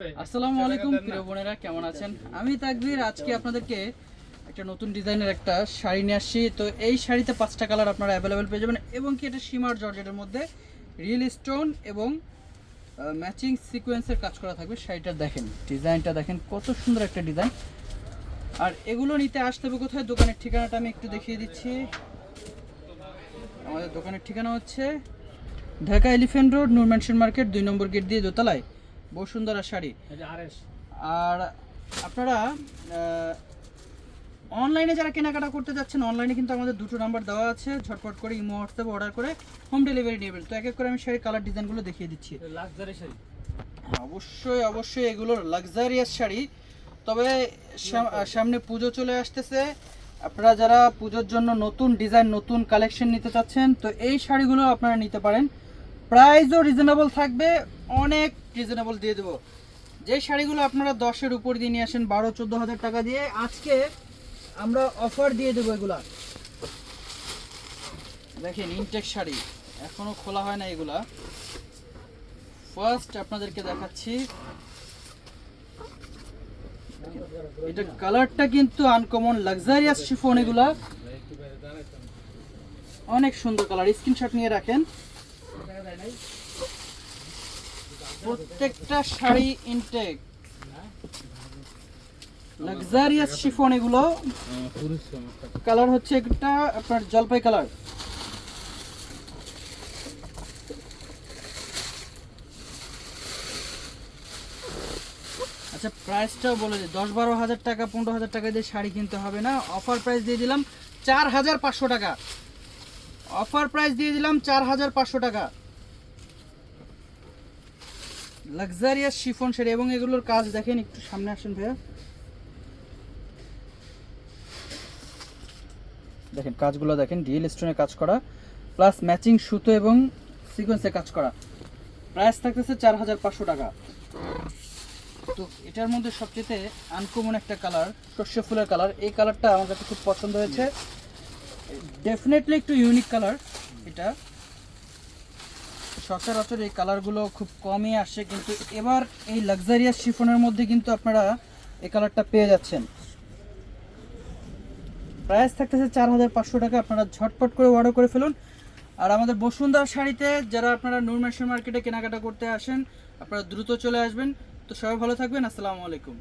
আসসালামু আলাইকুম প্রিয় বোনেরা কেমন আছেন? আমি তাকবীর আজকে আপনাদেরকে একটা নতুন ডিজাইনের একটা শাড়ি নিয়ে আসছি। তো এই শাড়িতে পাঁচটা কালার আপনারা অ্যাভেলেবেল পেয়ে যাবেন এবং কি এটা সীমার জর্জেটের মধ্যে রিয়েল স্টোন এবং ম্যাচিং সিকোয়েন্সের কাজ করা থাকবে। শাড়িটা দেখেন ডিজাইনটা দেখেন কত সুন্দর একটা ডিজাইন। আর এগুলো নিতে আসতে হবে কোথায়? দোকানের ঠিকানাটা আমি একটু দেখিয়ে দিচ্ছি। আমাদের দোকানের ঠিকানা হচ্ছে Dhaka elephant road Noor mansion market দুই নম্বর গেট দিয়ে দোতলায়। বসুন্ধরা শাড়ি। আর আপনারা অনলাইনে যারা কেনাকাটা করতে যাচ্ছেন অনলাইনে কিন্তু আমাদের দুটো নাম্বার দেওয়া আছে। ঝটপট করে ইমো হোয়াটসঅ্যাপে অর্ডার করে হোম ডেলিভারি নেবেন। তো এক এক করে আমি শাড়ির কালার ডিজাইনগুলো দেখিয়ে দিচ্ছি। লাক্সারি শাড়ি। হ্যাঁ, অবশ্যই অবশ্যই এগুলো লাক্সারিয়াস শাড়ি। তবে সাম- সামনে পুজো চলে আসতেছে। আপনারা যারা পুজোর জন্য নতুন ডিজাইন নতুন কালেকশন নিতে চাচ্ছেন তো এই শাড়িগুলো আপনারা নিতে পারেন। প্রাইসও রিজনেবল থাকবে, অনেক রিজনেবল দিয়ে দেবো। যে শাড়িগুলো আপনারা দশের উপর দিয়ে নিয়ে আসেন, বারো, চোদ্দ হাজার টাকা দিয়ে, আজকে আমরা অফার দিয়ে দেবো এগুলা। দেখেন ইনটেক শাড়ি, এখনও খোলা হয় না এগুলা। ফার্স্ট আপনাদেরকে দেখাচ্ছি। এটা কালারটা কিন্তু আনকমন লাক্সারিয়াস শিফন এগুলা। অনেক সুন্দর কালার স্ক্রিনশট নিয়ে রাখেন। প্রত্যেকটা শাড়ি ইনটেক লাক্সারিয়াস শিফন এগুলো। কালার হচ্ছে একটা আপনার জলপাই কালার আচ্ছা প্রাইসটাও বলে দিই দশ বারো হাজার টাকা, পনেরো হাজার টাকা দিয়ে শাড়ি কিনতে হবে না। অফার প্রাইস দিয়ে দিলাম চার হাজার পাঁচশো টাকা। অফার প্রাইস দিয়ে দিলাম চার হাজার পাঁচশো টাকা। লাক্সারিয়াস শিফন শাড়ি এবং এগুলোর কাজ দেখেন, একটু সামনে আসেন ভাইয়া। দেখেন, কাজগুলো দেখেন ডিএল স্টোনে কাজ করা প্লাস ম্যাচিং সুতো এবং সিকোয়েন্সে কাজ করা। প্রাইস থাকতেছে চার হাজার পাঁচশো টাকা। তো এটার মধ্যে সবচেয়ে আনকমন একটা কালার সর্ষে ফুলের কালার এই কালারটা আমার কাছে খুব পছন্দ হয়েছে। ডেফিনেটলি একটু ইউনিক কালার এটা। সচরাচর এই কালারগুলো খুব কমই আসে, কিন্তু এবার এই লাক্সারিয়াস শিফনের মধ্যে কিন্তু আপনারা এই কালারটা পেয়ে যাচ্ছেন। প্রাইস থাকতেছে চার হাজার পাঁচশো টাকা, আপনারা ঝটপট করে অর্ডার করে ফেলুন। আর আমাদের বসুন্ধরা শাড়িতে যারা আপনারা নূর ম্যানশন মার্কেটে কেনাকাটা করতে আসেন, আপনারা দ্রুত চলে আসবেন। তো সবাই ভালো থাকবেন, আসসালামু আলাইকুম।